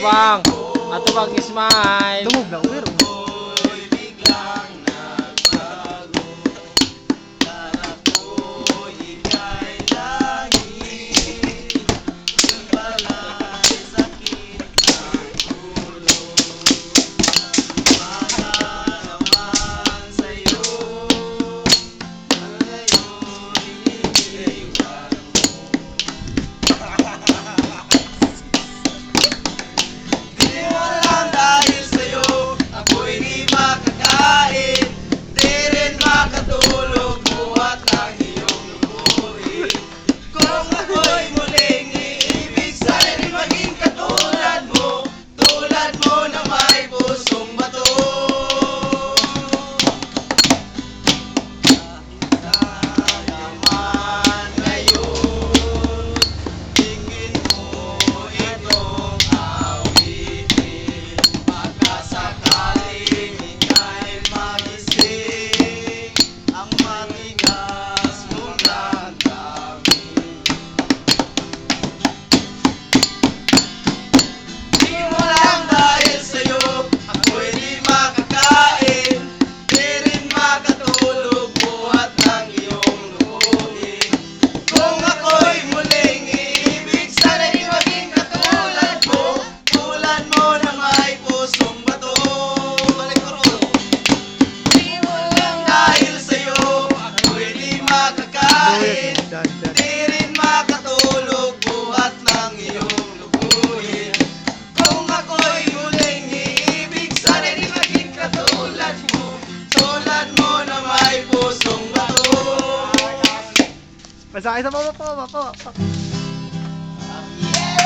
bang? Ato bang smile. Tumog lang, pero. lubuhin Di rin makatulog buhat ng iyong lubuhin Kung ako'y huling iibig Sana di maging katulad mo Tulad mo na may pusong bato Masakit sa mama po, mama po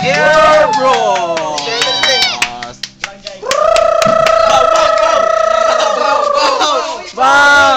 Yeah, bro! Bye!